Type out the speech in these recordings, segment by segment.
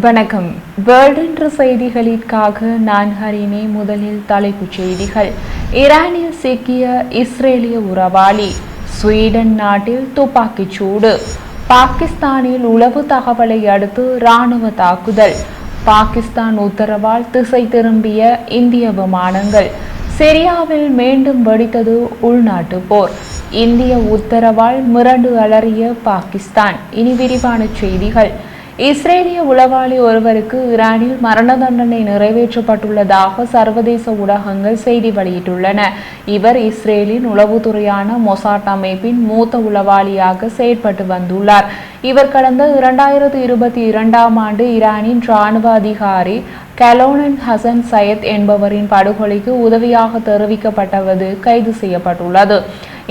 வணக்கம். வேர்ல்ட் என்ற செய்திகளுக்காக நான் ஹரிணி முதலில் தலைப்புச் செய்திகள். ஈரானில் சிக்கிய இஸ்ரேலிய உறவாளி ஸ்வீடன் நாட்டில் துப்பாக்கிச் சூடு. பாகிஸ்தானில் உளவு தகவலை அடுத்து இராணுவ தாக்குதல். பாகிஸ்தான் உத்தரவால் திசை திரும்பிய இந்திய விமானங்கள். சிரியாவில் மீண்டும் வெடித்தது உள்நாட்டு போர். இந்திய உத்தரவால் மிரண்டு அலறிய பாகிஸ்தான். இனி விரிவான செய்திகள். இஸ்ரேலிய உளவாளி ஒருவருக்கு ஈரானில் மரண தண்டனை நிறைவேற்றப்பட்டுள்ளதாக சர்வதேச ஊடகங்கள் செய்தி வெளியிட்டுள்ளன. இவர் இஸ்ரேலின் உளவுத்துறையான மொசாட் அமைப்பின் மூத்த உளவாளியாக செயற்பட்டு வந்துள்ளார். இவர் கடந்த இரண்டாயிரத்தி இருபத்தி இரண்டாம் ஆண்டு ஈரானின் இராணுவ அதிகாரி கலோனன் ஹசன் சையத் என்பவரின் படுகொலைக்கு உதவியாக தெரிவிக்கப்பட்டவது கைது செய்யப்பட்டுள்ளது.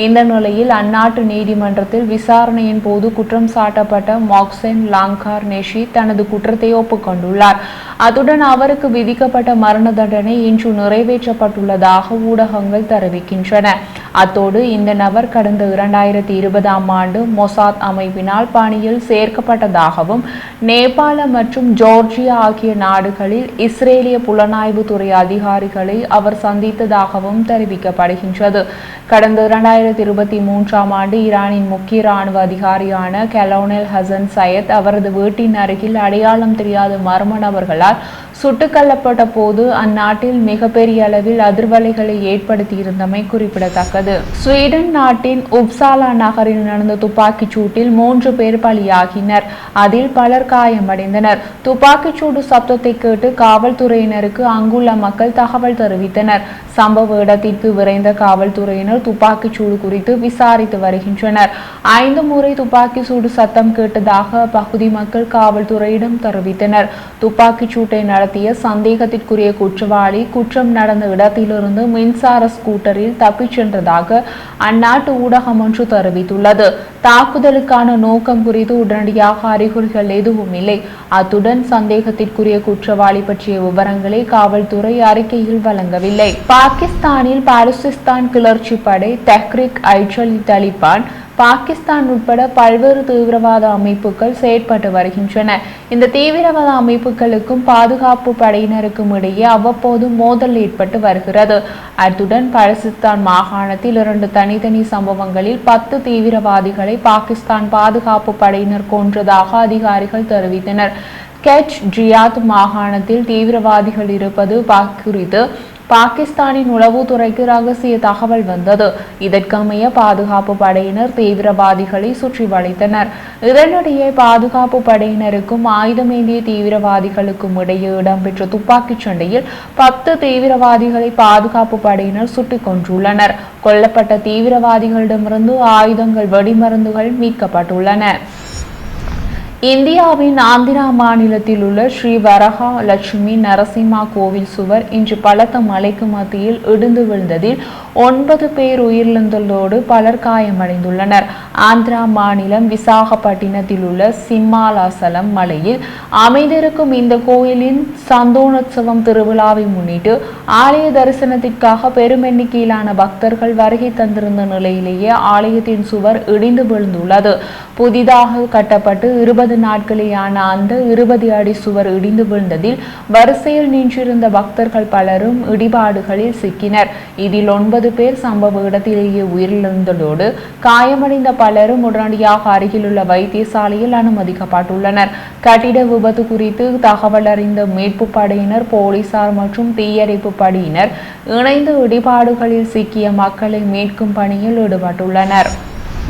இந்த நிலையில் அந்நாட்டு நீதிமன்றத்தில் விசாரணையின் போது குற்றம் சாட்டப்பட்ட மாக்சென் லாங்கார் நெஷி தனது குற்றத்தை ஒப்புக்கொண்டுள்ளார். அத்துடன் அவருக்கு விதிக்கப்பட்ட மரண தண்டனை இன்று நிறைவேற்றப்பட்டுள்ளதாக ஊடகங்கள் தெரிவிக்கின்றன. அத்தோடு இந்த நபர் கடந்த இரண்டாயிரத்தி இருபதாம் ஆண்டு மொசாத் அமைப்பினால் பணியில் சேர்க்கப்பட்டதாகவும் நேபாள மற்றும் ஜோர்ஜியா ஆகிய நாடுகளில் இஸ்ரேலிய புலனாய்வு துறை அதிகாரிகளை அவர் சந்தித்ததாகவும் தெரிவிக்கப்படுகின்றது. கடந்த இரண்டாயிரத்தி இருபத்தி மூன்றாம் ஆண்டு ஈரானின் முக்கிய இராணுவ அதிகாரியான கெலோனல் ஹசன் சையத் அவரது வீட்டின் அருகில் அடையாளம் தெரியாத மர்ம நபர்களால் சுட்டுக்கொல்லப்பட்ட போது அந்நாட்டில் மிகப்பெரிய அளவில் அதிர்வலைகளை ஏற்படுத்தியிருந்தமை குறிப்பிடத்தக்கது. ஸ்வீடன் நாட்டின் உப்சாலா நகரில் நடந்த துப்பாக்கிச் சூட்டில் மூன்று பேர் பலியாகினர். அதில் பலர் காயமடைந்தனர். துப்பாக்கிச் சூடு சப்தத்தை கேட்டு காவல்துறையினருக்கு அங்குள்ள மக்கள் தகவல் தெரிவித்தனர். சம்பவ இடத்திற்கு விரைந்த காவல்துறையினர் துப்பாக்கிச் சூடு குறித்து விசாரித்து வருகின்றனர். ஐந்து முறை துப்பாக்கி சூடு சத்தம் கேட்டதாக அப்பகுதி மக்கள் காவல்துறையிடம் தெரிவித்தனர். துப்பாக்கிச் சூட்டை நடத்திய சந்தேகத்திற்குரிய குற்றவாளி குற்றம் நடந்த இடத்திலிருந்து மின்சார ஸ்கூட்டரில் தப்பிச் சென்றதாக அந்நாட்டு ஊடகம் ஒன்று தெரிவித்துள்ளது. தாக்குதலுக்கான நோக்கம் குறித்து உடனடியாக அறிகுறிகள் எதுவும் இல்லை. அத்துடன் சந்தேகத்திற்குரிய குற்றவாளி பற்றிய விவரங்களை காவல்துறை அறிக்கையில் வழங்கவில்லை. பாகிஸ்தானில் பாலுசிஸ்தான் கிளர்ச்சி படை தெஹ்ரிக் ஐச்சல் தலிபான் பாகிஸ்தான் உட்பட பல்வேறு தீவிரவாத அமைப்புகள் செயற்பட்டு வருகின்றன. இந்த தீவிரவாத அமைப்புகளுக்கும் பாதுகாப்பு படையினருக்கும் இடையே அவ்வப்போது மோதல் ஏற்பட்டு வருகிறது. அத்துடன் பாலஸ்தீன் மாகாணத்தில் இரண்டு தனித்தனி சம்பவங்களில் பத்து தீவிரவாதிகளை பாகிஸ்தான் பாதுகாப்பு படையினர் கொன்றதாக அதிகாரிகள் தெரிவித்தனர். கெச் ஜியாத் மாகாணத்தில் தீவிரவாதிகள் இருப்பது குறித்து பாகிஸ்தானின் உளவுத்துறைக்கு ரகசிய தகவல் வந்தது. இதற்கமைய பாதுகாப்பு படையினர் தீவிரவாதிகளை சுற்றி வளைத்தனர். இதனிடையே பாதுகாப்பு படையினருக்கும் ஆயுதமேந்திய தீவிரவாதிகளுக்கும் இடையே இடம்பெற்ற துப்பாக்கிச் சண்டையில் பத்து தீவிரவாதிகளை பாதுகாப்பு படையினர் சுட்டுக் கொன்றுள்ளனர். கொல்லப்பட்ட தீவிரவாதிகளிடமிருந்து ஆயுதங்கள் வெடிமருந்துகள் மீட்கப்பட்டுள்ளன. இந்தியாவின் ஆந்திரா மாநிலத்தில் உள்ள ஸ்ரீ வரகா லட்சுமி நரசிம்மா கோவில் சுவர் இன்று பலத்த மலைக்கு மத்தியில் இடிந்து விழுந்ததில் ஒன்பது பேர் உயிரிழந்ததோடு பலர் காயமடைந்துள்ளனர். ஆந்திரா மாநிலம் விசாகப்பட்டினத்தில் உள்ள சிம்மாலாசலம் மலையில் அமைந்திருக்கும் இந்த கோயிலின் சந்தோனோத்சவம் திருவிழாவை முன்னிட்டு ஆலய தரிசனத்திற்காக பெரும் எண்ணிக்கையிலான பக்தர்கள் வருகை தந்திருந்த நிலையிலேயே ஆலயத்தின் சுவர் இடிந்து விழுந்துள்ளது. புதிதாக கட்டப்பட்டு இருபது நாட்களேயான அந்த இருபது அடி சுவர் இடிந்து விழுந்ததில் வரிசையில் நின்றிருந்த பக்தர்கள் பலரும் இடிபாடுகளில் சிக்கினர். இதில் ஒன்பது பேர் சம்பவ இடத்திலேயே உயிரிழந்ததோடு காயமடைந்த பலரும் உடனடியாக அருகிலுள்ள வைத்தியசாலையில் அனுமதிக்கப்பட்டுள்ளனர். கட்டிட விபத்து குறித்து தகவல் அறிந்த மீட்பு படையினர் போலீசார் மற்றும் தீயணைப்பு படையினர் இணைந்து இடிபாடுகளில் சிக்கிய மக்களை மீட்கும் பணியில் ஈடுபட்டுள்ளனர்.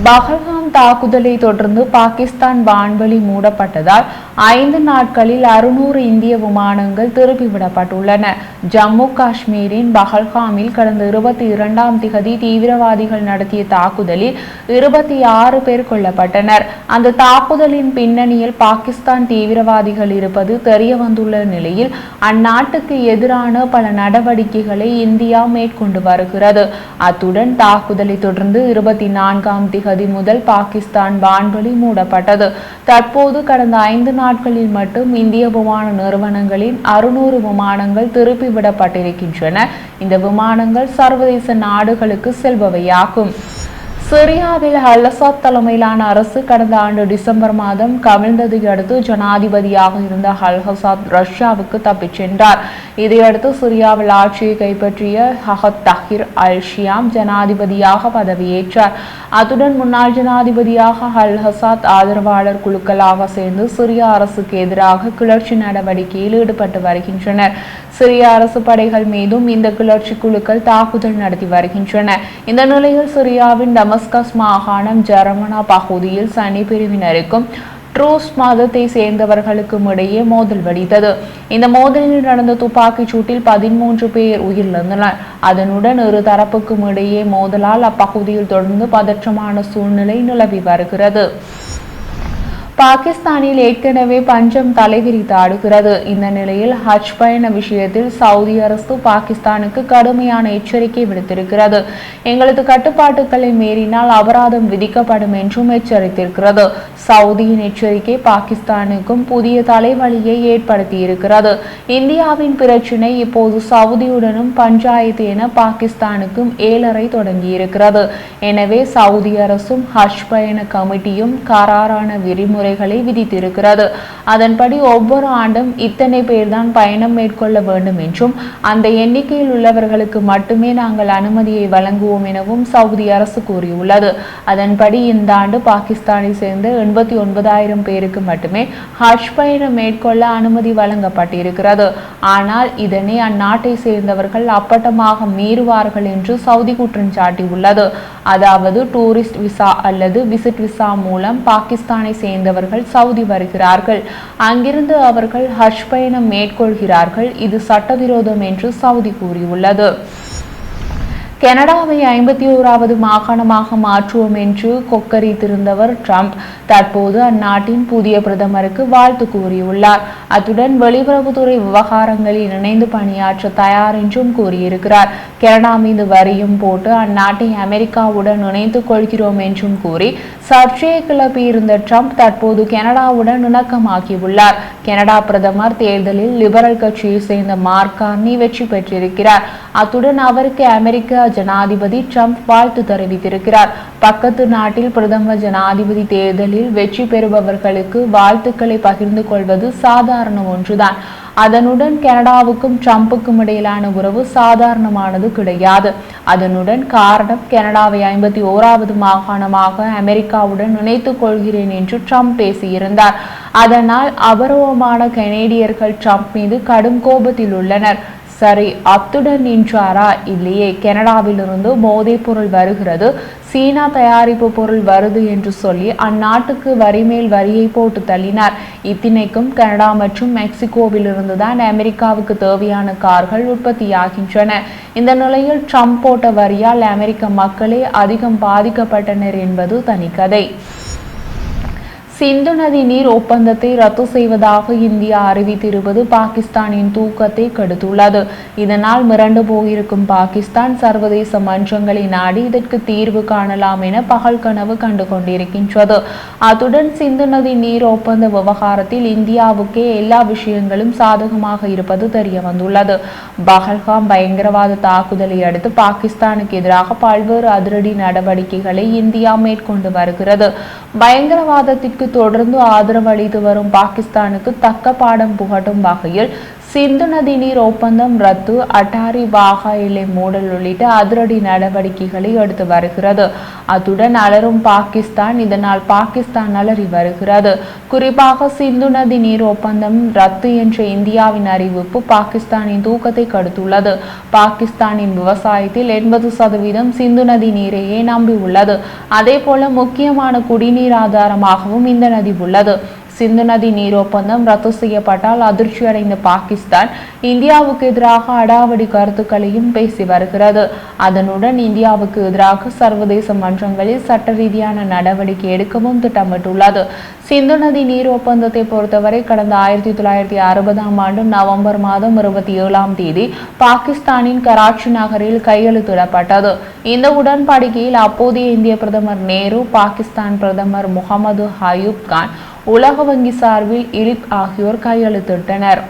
பஹல்காம் தாக்குதலை தொடர்ந்து பாகிஸ்தான் வான்வெளி மூடப்பட்டதால் ஐந்து நாட்களில் அறுநூறு இந்திய விமானங்கள் திருப்பிவிடப்பட்டுள்ளன ஜம்மு காஷ்மீரின் பஹல்காமில் கடந்த இருபத்தி இரண்டாம் திகதி தீவிரவாதிகள் நடத்திய தாக்குதலில் இருபத்தி ஆறு பேர் கொல்லப்பட்டனர். அந்த தாக்குதலின் பின்னணியில் பாகிஸ்தான் தீவிரவாதிகள் இருப்பது தெரிய வந்துள்ள நிலையில் அந்நாட்டுக்கு எதிரான பல நடவடிக்கைகளை இந்தியா மேற்கொண்டு வருகிறது. அத்துடன் தாக்குதலை தொடர்ந்து இருபத்தி நான்காம் திகதி முதல் பாகிஸ்தான் வான்வழி மூடப்பட்டது. தற்போது கடந்த ஐந்து நாட்களில் மட்டும் இந்திய விமான நிறுவனங்களின் அறுநூறு விமானங்கள் திருப்பி விடப்பட்டிருக்கின்றன. இந்த விமானங்கள் சர்வதேச நாடுகளுக்கு செல்பவையாகும். சிரியாவில் ஹல்லசாத் தலைமையிலான அரசு கடந்த ஆண்டு டிசம்பர் மாதம் கவிழ்ந்ததை அடுத்து ஜனாதிபதியாக இருந்த ஹல்ஹசாத் ரஷ்யாவுக்கு தப்பிச் சென்றார். இதையடுத்து சிரியாவில் ஆட்சியை கைப்பற்றிய ஹஹத் தஹிர் அல் ஷியாம் ஜனாதிபதியாக பதவியேற்றார். அத்துடன் முன்னாள் ஜனாதிபதியாக அல் ஹசாத் ஆதரவாளர் குழுக்களாக சேர்ந்து சிரிய அரசுக்கு எதிராக கிளர்ச்சி நடவடிக்கையில் ஈடுபட்டு வருகின்றனர். சிரிய அரசு படைகள் மீதும் இந்த கிளர்ச்சி குழுக்கள் தாக்குதல் நடத்தி வருகின்றன. இந்த நிலையில் சிரியாவின் டமஸ்கஸ் மாகாணம் ஜெர்மனா பகுதியில் சனி பிரிவினருக்கும் ட்ரூஸ் மதத்தை சேர்ந்தவர்களுக்கும் இடையே மோதல் வெடித்தது. இந்த மோதலில் நடந்த துப்பாக்கிச் சூட்டில் பதிமூன்று பேர் உயிரிழந்தனர். அதனுடன் இரு தரப்புக்கும் இடையே மோதலால் அப்பகுதியில் தொடர்ந்து பதற்றமான சூழ்நிலை நிலவி வருகிறது. பாகிஸ்தானில் ஏற்கனவே பஞ்சம் தலைவிரித்தாடுகிறது இந்த நிலையில் ஹஜ் பயண விஷயத்தில் சவுதி அரசு பாகிஸ்தானுக்கு கடுமையான எச்சரிக்கை விடுத்திருக்கிறது. எங்களது கட்டுப்பாட்டுகளை மீறினால் அபராதம் விதிக்கப்படும் என்றும் எச்சரித்திருக்கிறது. சவுதியின் எச்சரிக்கை பாகிஸ்தானுக்கும் புதிய தலைவலியை ஏற்படுத்தியிருக்கிறது. இந்தியாவின் பிரச்சினை இப்போது சவுதியுடனும் பஞ்சாயத்து என பாகிஸ்தானுக்கும் ஏழரை தொடங்கியிருக்கிறது. எனவே சவுதி அரசும் ஹஜ் பயண கமிட்டியும் கராரான விதிமுறை விதிமுறைகளை விதித்திருக்கிறது. அதன்படி ஒவ்வொரு ஆண்டும் இத்தனை பேர்தான் பயணம் மேற்கொள்ள வேண்டும் என்றும் அந்த எண்ணிக்கையில் உள்ளவர்களுக்கு மட்டுமே நாங்கள் அனுமதியை வழங்குவோம் எனவும் சவுதி அரசு கூறியுள்ளது. அதன்படி இந்த ஆண்டு பாகிஸ்தானை சேர்ந்த எண்பத்தி ஒன்பதாயிரம் பேருக்கு மட்டுமே ஹஜ் பயணம் மேற்கொள்ள அனுமதி வழங்கப்பட்டிருக்கிறது. ஆனால் இதனை அந்நாட்டை சேர்ந்தவர்கள் அப்பட்டமாக மீறுவார்கள் என்று சவுதி குற்றம் சாட்டியுள்ளது. அதாவது டூரிஸ்ட் விசா அல்லது விசிட் விசா மூலம் பாகிஸ்தானை சேர்ந்தவர்கள் சவுதி வருகிறார்கள். அங்கிருந்து அவர்கள் ஹஜ் பயணம் மேற்கொள்கிறார்கள். இது சட்டவிரோதம் என்று சவுதி கூறியுள்ளது. கனடாவை ஐம்பத்தி ஓராவது மாகாணமாக மாற்றுவோம் என்று கொக்கரித்திருந்தவர் ட்ரம்ப். தற்போது அந்நாட்டின் புதிய பிரதமருக்கு வாழ்த்து கூறியுள்ளார். அத்துடன் வெளியுறவுத்துறை விவகாரங்களில் இணைந்து பணியாற்ற தயார் என்றும் கூறியிருக்கிறார். கனடா மீது வரியும் போட்டு அந்நாட்டை அமெரிக்காவுடன் இணைத்துக் கொள்கிறோம் என்றும் கூறி சர்ச்சையை கிளப்பியிருந்த ட்ரம்ப் தற்போது கனடாவுடன் இணக்கமாகியுள்ளார். கனடா பிரதமர் தேர்தலில் லிபரல் கட்சியை சேர்ந்த மார்க் கார்னி வெற்றி பெற்றிருக்கிறார். அத்துடன் அவருக்கு அமெரிக்க ஜனாதிபதி ட்ரம்ப் வாழ்த்து தெரிவித்திருக்கிறார். பக்கத்து நாட்டில் பிரதமர் ஜனாதிபதி தேர்தலில் வெற்றி பெறுபவர்களுக்கு வாழ்த்துக்களை பகிர்ந்து கொள்வது சாதாரண ஒன்றுதான். அதனுடன் கனடாவுக்கும் ட்ரம்புக்கும் இடையிலான உறவு சாதாரணமானது கிடையாது. அதனுடன் காரணம் கனடாவை ஐம்பத்தி ஓராவது மாகாணமாக அமெரிக்காவுடன் இணைத்துக் கொள்கிறேன் என்று ட்ரம்ப் பேசியிருந்தார். அதனால் அபரவமான கனேடியர்கள் ட்ரம்ப் மீது கடும் கோபத்தில் உள்ளனர். சரி அத்துடன் நின்றாரா இல்லையே? கனடாவிலிருந்து போதைப் பொருள் வருகிறது. சீனா தயாரிப்பு பொருள் வருது என்று சொல்லி அந்நாட்டுக்கு வரி மேல் வரியை போட்டு தள்ளினார். இத்தினைக்கும் கனடா மற்றும் மெக்சிகோவிலிருந்து தான் அமெரிக்காவுக்கு தேவையான கார்கள் உற்பத்தியாகின்றன. இந்த நிலையில் ட்ரம்ப் போட்ட வரியால் அமெரிக்க மக்களே அதிகம் பாதிக்கப்பட்டனர் என்பது தனிக்கதை சிந்து நதி நீர் ஒப்பந்தத்தை ரத்து செய்வதாக இந்தியா அறிவித்திருப்பது பாகிஸ்தானின் தூக்கத்தை கெடுத்துள்ளது. இதனால் மிரண்டு போயிருக்கும் பாகிஸ்தான் சர்வதேச மன்றங்களை நாடி இதற்கு தீர்வு காணலாம் என பகல் கனவு கண்டு கொண்டிருக்கின்றது அத்துடன் சிந்து நதி நீர் ஒப்பந்த விவகாரத்தில் இந்தியாவுக்கே எல்லா விஷயங்களும் சாதகமாக இருப்பது தெரிய வந்துள்ளது பஹல்காம் பயங்கரவாத தாக்குதலை அடுத்து பாகிஸ்தானுக்கு எதிராக பல்வேறு அதிரடி நடவடிக்கைகளை இந்தியா மேற்கொண்டு வருகிறது. பயங்கரவாதத்திற்கு தொடர்ந்து ஆதரவு அளித்து வரும் பாகிஸ்தானுக்கு தக்க பாடம் புகட்டும் வகையில் சிந்து நதி நீர் ஒப்பந்தம் ரத்து. அட்டாரி வாகா எல்லை மூடல் உள்ளிட்ட அதிரடி நடவடிக்கைகளை எடுத்து வருகிறது. அத்துடன் அலரும் பாகிஸ்தான். இதனால் பாகிஸ்தான் அலறி வருகிறது. குறிப்பாக சிந்து நதி நீர் ஒப்பந்தம் ரத்து என்ற இந்தியாவின் அறிவிப்பு பாகிஸ்தானின் தூக்கத்தை கடுத்துள்ளது. பாகிஸ்தானின் விவசாயத்தில் எண்பது சதவீதம் சிந்து நதி நீரையே நம்பியுள்ளது. அதே போல முக்கியமான குடிநீர் ஆதாரமாகவும் இந்த நதி உள்ளது. சிந்து நதி நீர் ஒப்பந்தம் ரத்து செய்யப்பட்டால் அதிர்ச்சி அடைந்த பாகிஸ்தான் இந்தியாவுக்கு எதிராக அடாவடி கருத்துக்களையும் பேசி வருகிறது. அதனுடன் இந்தியாவுக்கு எதிராக சர்வதேச மன்றங்களில் சட்ட ரீதியான நடவடிக்கை எடுக்கவும் திட்டமிட்டுள்ளது. சிந்து நதி நீர் ஒப்பந்தத்தை பொறுத்தவரை கடந்த ஆயிரத்தி தொள்ளாயிரத்தி அறுபதாம் ஆண்டு நவம்பர் மாதம் இருபத்தி ஏழாம் தேதி பாகிஸ்தானின் கராச்சி நகரில் கையெழுத்திடப்பட்டது. இந்த உடன்படிக்கையில் அப்போதைய இந்திய பிரதமர் நேரு பாகிஸ்தான் பிரதமர் முகமது ஹயூப் கான் உலக வங்கி சார்பில் இலிப் ஆகியோர் கையெழுத்திட்டனர்.